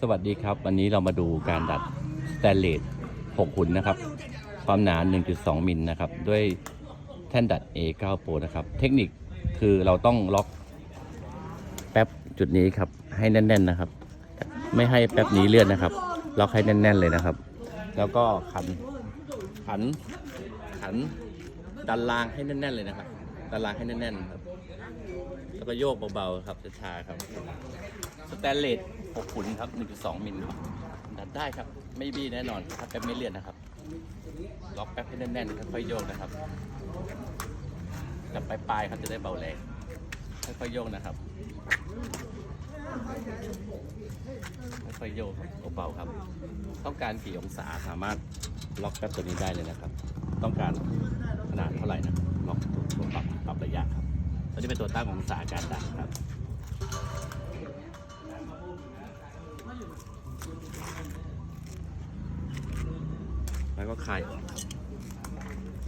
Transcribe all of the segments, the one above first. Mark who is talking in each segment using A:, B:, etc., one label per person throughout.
A: สวัสดีครับ วันนี้เรามาดูการดัดสแตนเลส6หุ่นนะครับ ความหนา 1.2 มิลนะครับ ด้วยแท่นดัด A9 Pro นะครับ เทคนิคคือเราต้องล็อกแป๊บจุดนี้ครับ ให้แน่น ๆนะครับ ไม่ให้แป๊บนี้เลื่อนนะครับ ล็อกให้แน่น ๆ เลยนะครับ แล้วก็ขันขันขันดันรางให้แน่น ๆ เลยนะครับ ดันรางให้แน่น ๆ ครับ แล้วก็โยกเบา ๆ ครับช้าๆครับ สแตนเลส 6ขุนครับ 1.2 มิลครับดัดได้ครับ ไม่บี้แน่นอน ถ้าแป๊บไม่เลียนนะครับ ล็อกแป๊บให้แน่นๆค่อยๆโยกนะครับกับปลายๆครับจะได้เบาแรงค่อยๆโยกนะครับค่อยๆโยกเบาๆครับ ต้องการกี่องศาสามารถล็อกแป๊บตัวนี้ได้เลยนะครับ ต้องการขนาดเท่าไหร่นะครับล็อกตัวปรับปรับระยะครับตัวนี้เป็นตัวตั้งององศาการดันครับ แล้วก็คลายออกครับ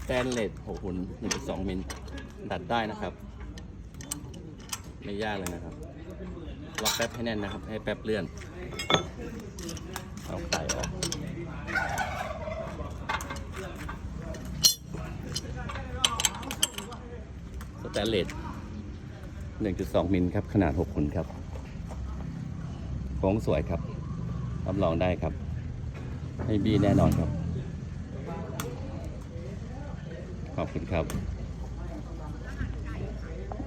A: สแตนเลส6หุ่น1.2มิลดัดได้นะครับ ไม่ยากเลยนะครับล็อกแป๊บให้แน่นนะครับ ให้แป๊บเลื่อน เอาคลายออกสแตนเลส1.2 มิลครับ ขนาด6หุ่นครับโค้งสวยครับรับรองได้ครับไม่บี้แน่นอนครับ ขอบคุณครับ